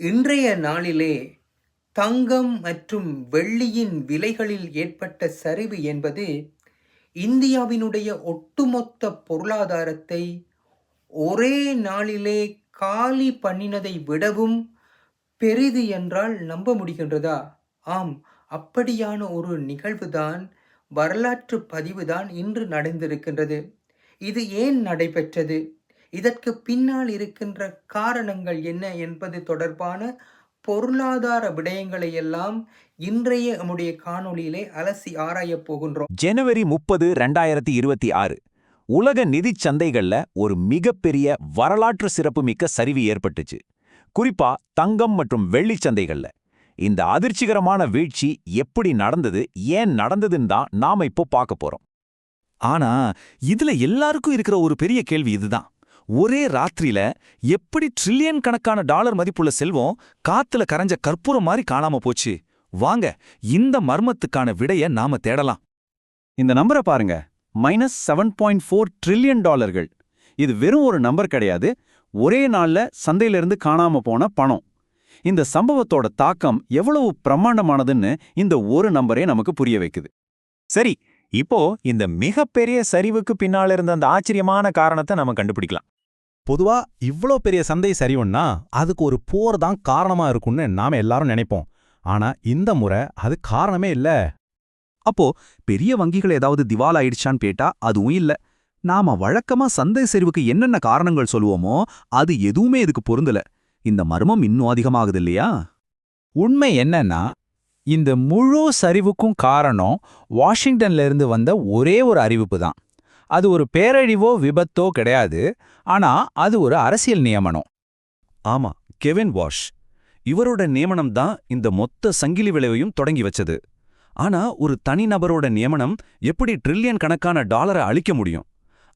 இன்றைய நாளிலே தங்கம் மற்றும் வெள்ளியின் விலைகளில் ஏற்பட்ட சரிவு என்பது இந்தியாவினுடைய ஒட்டுமொத்த பொருளாதாரத்தை ஒரே நாளிலே காலி பண்ணினதை விடவும் பெரிது என்றால் நம்ப முடிகின்றதா? ஆம் அப்படியான ஒரு நிகழ்வுதான் வரலாற்று பதிவுதான் இன்று நடந்திருக்கின்றது. இது ஏன் நடைபெற்றது? இதற்கு பின்னால் இருக்கின்ற காரணங்கள் என்ன என்பது தொடர்பான பொருளாதார விடயங்களை எல்லாம் இன்றைய நம்முடைய காணொளியிலே அலசி ஆராயப் போகின்றோம். ஜனவரி முப்பது ரெண்டாயிரத்தி இருபத்தி ஆறு. உலக நிதிச் சந்தைகள்ல ஒரு மிகப்பெரிய வரலாற்று சிறப்புமிக்க சரிவு ஏற்பட்டுச்சு. குறிப்பா தங்கம் மற்றும் வெள்ளிச் சந்தைகள்ல. இந்த அதிர்ச்சிகரமான வீழ்ச்சி எப்படி நடந்தது ஏன் நடந்ததுன்னு தான் நாம இப்போ பார்க்க போறோம். ஆனா இதுல எல்லாருக்கும் இருக்கிற ஒரு பெரிய கேள்வி இதுதான். ஒரே ராத்திரியில எப்படி ட்ரில்லியன் கணக்கான டாலர் மதிப்புள்ள செல்வம் காத்துல கரைஞ்ச கற்பூரம் மாதிரி காணாம போச்சு? வாங்க இந்த மர்மத்துக்கான விடைய நாம தேடலாம். இந்த நம்பரை பாருங்க. Minus seven point four trillion டாலர்கள். இது வெறும் ஒரு நம்பர் கிடையாது. ஒரே நாள்ல சந்தையிலிருந்து காணாம போன பணம். இந்த சம்பவத்தோட தாக்கம் எவ்வளவு பிரம்மாண்டமானதுன்னு இந்த ஒரு நம்பரே நமக்கு புரிய வைக்குது. சரி இப்போ இந்த மிகப்பெரிய சரிவுக்கு பின்னால இருந்த அந்த ஆச்சரியமான காரணத்தை நம்ம கண்டுபிடிக்கலாம். பொதுவா இவ்ளோ பெரிய சந்தை சரிவுன்னா அதுக்கு ஒரு போர் தான் காரணமா இருக்கும்னு நாம எல்லாரும் நினைப்போம். ஆனா இந்த முறை அது காரணமே இல்ல. அப்போ பெரிய வங்கிகள் ஏதாவது திவால் ஆயிடுச்சான்னு கேட்டா அதுவும் இல்ல. நாம வழக்கமா சந்தை சரிவுக்கு என்னென்ன காரணங்கள் சொல்லுவோமோ அது எதுவுமே இதுக்கு பொருந்தல. இந்த மர்மம் இன்னும் அதிகமாகுது இல்லையா? உண்மை என்னன்னா இந்த முழு சரிவுக்கும் காரணம் வாஷிங்டன்ல இருந்து வந்த ஒரே ஒரு அறிவிப்பு தான். அது ஒரு பேரழிவோ விபத்தோ கிடையாது. ஆனா அது ஒரு அரசியல் நியமனம். ஆமா கெவின் வாஷ். இவரோட நியமனம் தான் இந்த மொத்த சங்கிலி விளைவையும் தொடங்கி வச்சது. ஆனா ஒரு தனிநபரோட நியமனம் எப்படி ட்ரில்லியன் கணக்கான டாலரை அழிக்க முடியும்?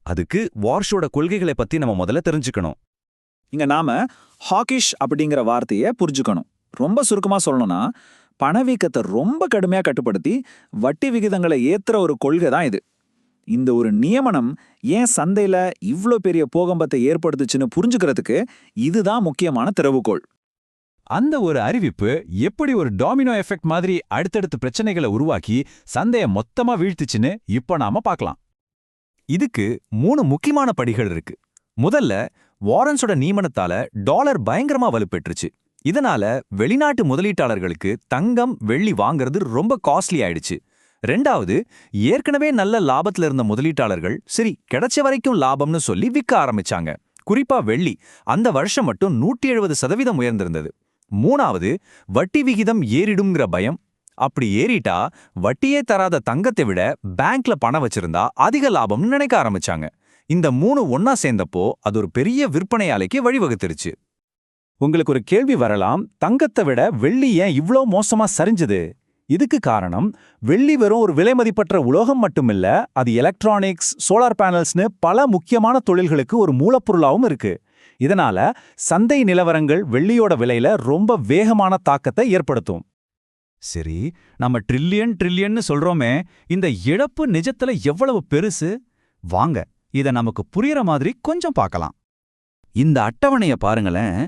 அதுக்கு வார்ஷோட கொள்கைகளை பத்தி நம்ம முதல்ல தெரிஞ்சுக்கணும். இங்க நாம ஹாக்கிஷ் அப்படிங்கிற வார்த்தையை புரிஞ்சுக்கணும். ரொம்ப சுருக்கமா சொல்லணும்னா பணவீக்கத்தை ரொம்ப கடுமையா கட்டுப்படுத்தி வட்டி விகிதங்களை ஏத்துற ஒரு கொள்கை தான் இது. இந்த ஒரு நியமனம் ஏன் சந்தையில இவ்ளோ பெரிய போகம்பத்தை ஏற்படுத்துச்சுன்னு புரிஞ்சுக்கிறதுக்கு இதுதான் முக்கியமான திறவுகோள். அந்த ஒரு அறிவிப்பு எப்படி ஒரு டாமினோ எஃபெக்ட் மாதிரி அடுத்தடுத்த பிரச்சனைகளை உருவாக்கி சந்தைய மொத்தமா வீழ்த்துச்சுன்னு இப்போ நாம பார்க்கலாம். இதுக்கு மூணு முக்கியமான படிகள் இருக்கு. முதல்ல வாரன்ஸோட நியமனத்தால டாலர் பயங்கரமா வலுப்பெற்றுச்சு. இதனால வெளிநாட்டு முதலீட்டாளர்களுக்கு தங்கம் வெள்ளி வாங்குறது ரொம்ப காஸ்ட்லி ஆயிடுச்சு. ரெண்டாவது ஏற்கனவே நல்ல லாபத்துல இருந்த முதலீட்டாளர்கள் சரி கிடைச்ச வரைக்கும் லாபம்னு சொல்லி விற்க ஆரம்பிச்சாங்க. குறிப்பா வெள்ளி அந்த வருஷம் மட்டும் நூற்றி எழுபது சதவீதம் உயர்ந்திருந்தது. மூணாவது வட்டி விகிதம் ஏறிடுங்கிற பயம். அப்படி ஏறிட்டா வட்டியே தராத தங்கத்தை விட பேங்க்ல பணம் வச்சிருந்தா அதிக லாபம்னு நினைக்க ஆரம்பிச்சாங்க. இந்த மூணு ஒன்னா சேர்ந்தப்போ அது ஒரு பெரிய விற்பனை ஆலைக்கு வழிவகுத்துருச்சு. உங்களுக்கு ஒரு கேள்வி வரலாம் தங்கத்தை விட வெள்ளி ஏன் இவ்ளோ மோசமா சரிஞ்சது? இதுக்கு காரணம் வெள்ளி வெறும் ஒரு விலைமதிப்பற்ற உலோகம் மட்டுமில்ல அது எலக்ட்ரானிக்ஸ் சோலார் பேனல்ஸ்னு பல முக்கியமான தொழில்களுக்கு ஒரு மூலப்பொருளாவும் இருக்கு. இதனால சந்தை நிலவரங்கள் வெள்ளியோட விலையில ரொம்ப வேகமான தாக்கத்தை ஏற்படுத்தும். சரி நம்ம ட்ரில்லியன் ட்ரில்லியன்னு சொல்றோமே இந்த இழப்பு நிஜத்துல எவ்வளவு பெருசு? வாங்க இத நமக்கு புரியற மாதிரி கொஞ்சம் பார்க்கலாம். இந்த அட்டவணைய பாருங்களேன்.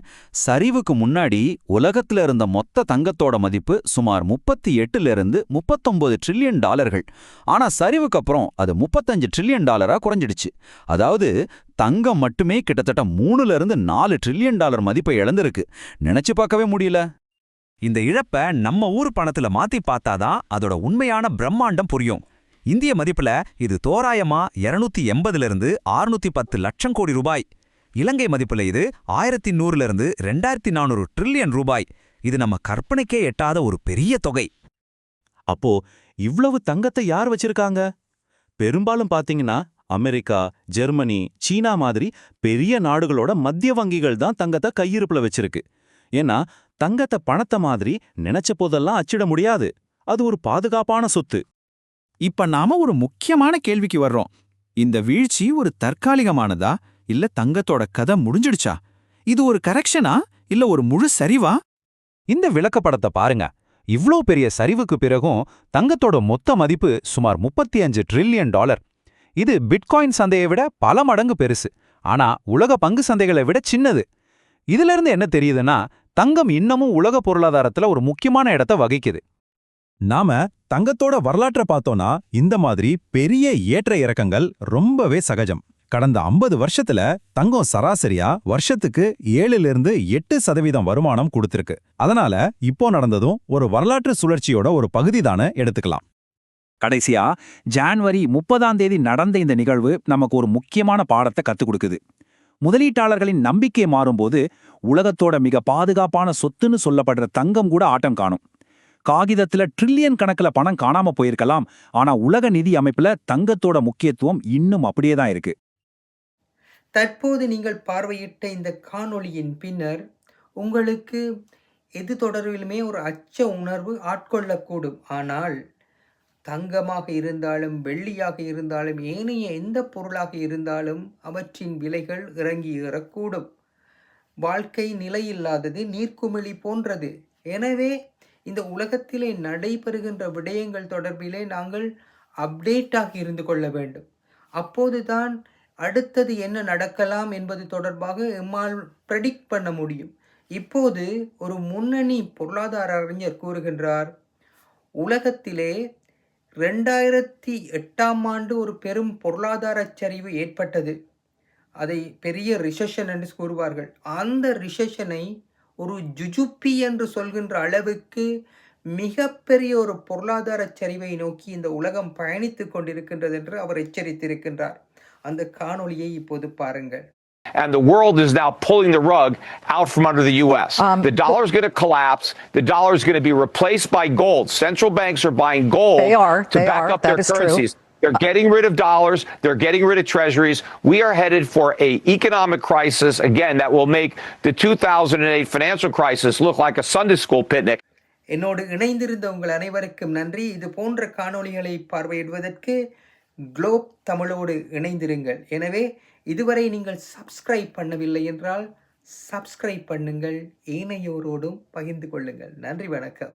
சரிவுக்கு முன்னாடி உலகத்துல இருந்த மொத்த தங்கத்தோட மதிப்பு சுமார் முப்பத்தி எட்டுல இருந்து முப்பத்தொன்பது ட்ரில்லியன் டாலர்கள். ஆனா சரிவுக்கு அப்புறம் அது முப்பத்தஞ்சு ட்ரில்லியன் டாலரா குறைஞ்சிடுச்சு. அதாவது தங்கம் மட்டுமே கிட்டத்தட்ட மூணுல இருந்து நாலு ட்ரில்லியன் டாலர் மதிப்பை இழந்திருக்கு. நினைச்சு பார்க்கவே முடியல. இந்த இழப்ப நம்ம ஊர் பணத்துல மாத்தி பார்த்தாதான் அதோட உண்மையான பிரம்மாண்டம் புரியும். இந்திய மதிப்புல இது தோராயமா இருநூத்தி எண்பதுல இருந்து ஆறுநூத்தி பத்து லட்சம் கோடி ரூபாய். இலங்கை மதிப்புல இது ஆயிரத்தி நூறுல இருந்து ரெண்டாயிரத்தி நானூறு ட்ரில்லியன் ரூபாய். இது நம்ம கற்பனைக்கே எட்டாத ஒரு பெரிய தொகை. அப்போ இவ்வளவு தங்கத்தை யார் வச்சிருக்காங்க? பெரும்பாலும் பாத்தீங்கன்னா அமெரிக்கா ஜெர்மனி சீனா மாதிரி பெரிய நாடுகளோட மத்திய வங்கிகள் தான் தங்கத்தை கையிருப்புல வச்சிருக்கு. ஏன்னா தங்கத்தை பணத்தை மாதிரி நினைச்ச போதெல்லாம் அச்சிட முடியாது. அது ஒரு பாதுகாப்பான சொத்து. இப்ப நாம ஒரு முக்கியமான கேள்விக்கு வர்றோம். இந்த வீழ்ச்சி ஒரு தற்காலிகமானதா? இல்ல தங்கத்தோட கதை முடிஞ்சிடுச்சா? இது ஒரு கரெக்ஷனா? இல்ல ஒரு முழு சரிவா? இந்த விளக்கப்படத்தை பாருங்க. இவ்ளோ பெரிய சரிவுக்கு பிறகும் தங்கத்தோட மொத்த மதிப்பு சுமார் முப்பத்தி அஞ்சு ட்ரில்லியன் டாலர். இது பிட்காயின் சந்தையை விட பல மடங்கு பெருசு. ஆனா உலக பங்கு சந்தைகளை விட சின்னது. இதுல இருந்து என்ன தெரியுதுன்னா தங்கம் இன்னமும் உலக பொருளாதாரத்துல ஒரு முக்கியமான இடத்த வகிக்குது. நாம தங்கத்தோட வரலாற்றை பார்த்தோம்னா இந்த மாதிரி பெரிய ஏற்ற இறக்கங்கள் ரொம்பவே சகஜம். கடந்த 50 வருஷத்துல தங்கம் சராசரியா வருஷத்துக்கு ஏழுல இருந்து எட்டு சதவீதம் வருமானம் கொடுத்திருக்கு. அதனால இப்போ நடந்ததும் ஒரு வரலாற்று சுழற்சியோட ஒரு பகுதி எடுத்துக்கலாம். கடைசியா ஜான்வரி முப்பதாம் தேதி நடந்த இந்த நிகழ்வு நமக்கு ஒரு முக்கியமான பாடத்தை கத்துக் கொடுக்குது. முதலீட்டாளர்களின் நம்பிக்கை மாறும்போது உலகத்தோட மிக பாதுகாப்பான சொத்துன்னு சொல்லப்படுற தங்கம் கூட ஆட்டம் காணும். காகிதத்துல ட்ரில்லியன் கணக்குல பணம் காணாம போயிருக்கலாம். ஆனா உலக நிதி அமைப்புல தங்கத்தோட முக்கியத்துவம் இன்னும் அப்படியே தான் இருக்கு. தற்போது நீங்கள் பார்வையிட்ட இந்த காணொளியின் பின்னர் உங்களுக்கு எது தொடர்பிலுமே ஒரு அச்ச உணர்வு ஆட்கொள்ளக்கூடும். ஆனால் தங்கமாக இருந்தாலும் வெள்ளியாக இருந்தாலும் ஏனைய எந்த பொருளாக இருந்தாலும் அவற்றின் விலைகள் இறங்கி ஏறக்கூடும். வாழ்க்கை நிலையில்லாதது நீர்க்குமிழி போன்றது. எனவே இந்த உலகத்திலே நடைபெறுகின்ற விடயங்கள் தொடர்பிலே நாங்கள் அப்டேட்டாக இருந்து கொள்ள வேண்டும். அப்போதுதான் அடுத்தது என்ன நடக்கலாம் என்பது தொடர்பாக எம்மால் ப்ரெடிக்ட் பண்ண முடியும். இப்போது ஒரு முன்னணி பொருளாதார அறிஞர் கூறுகின்றார் உலகத்திலே ரெண்டாயிரத்தி எட்டாம் ஆண்டு ஒரு பெரும் பொருளாதார சரிவு ஏற்பட்டது. அதை பெரிய ரிசெஷன் என்று கூறுவார்கள். அந்த ரிசெஷனை ஒரு ஜுஜுப்பி என்று சொல்கின்ற அளவுக்கு மிகப்பெரிய ஒரு பொருளாதார சரிவை நோக்கி இந்த உலகம் பயணித்துக் கொண்டிருக்கின்றது என்று அவர் எச்சரித்திருக்கின்றார் அந்த காணொளியை இப்போது பாருங்கள் and the world is now pulling the rug out from under the U.S. Um, the dollar is going to collapse. The dollar is going to be replaced by gold. Central banks are buying gold They are. to They back are. up their That is true. currencies. They're getting rid of dollars. They're getting rid of treasuries. We are headed for a economic crisis again that will make the 2008 financial crisis look like a Sunday school picnic. என்னோடு இணைந்திருந்த உங்கள் அனைவருக்கும் நன்றி. இது போன்ற காணொளிகளை பார்வையிடுவதற்கு Globe தமிழோடு இணைந்திருங்கள். எனவே இதுவரை நீங்கள் சப்ஸ்கிரைப் பண்ணவில்லை என்றால் சப்ஸ்கிரைப் பண்ணுங்கள். ஏனையோரோடும் பகிர்ந்து கொள்ளுங்கள். நன்றி வணக்கம்.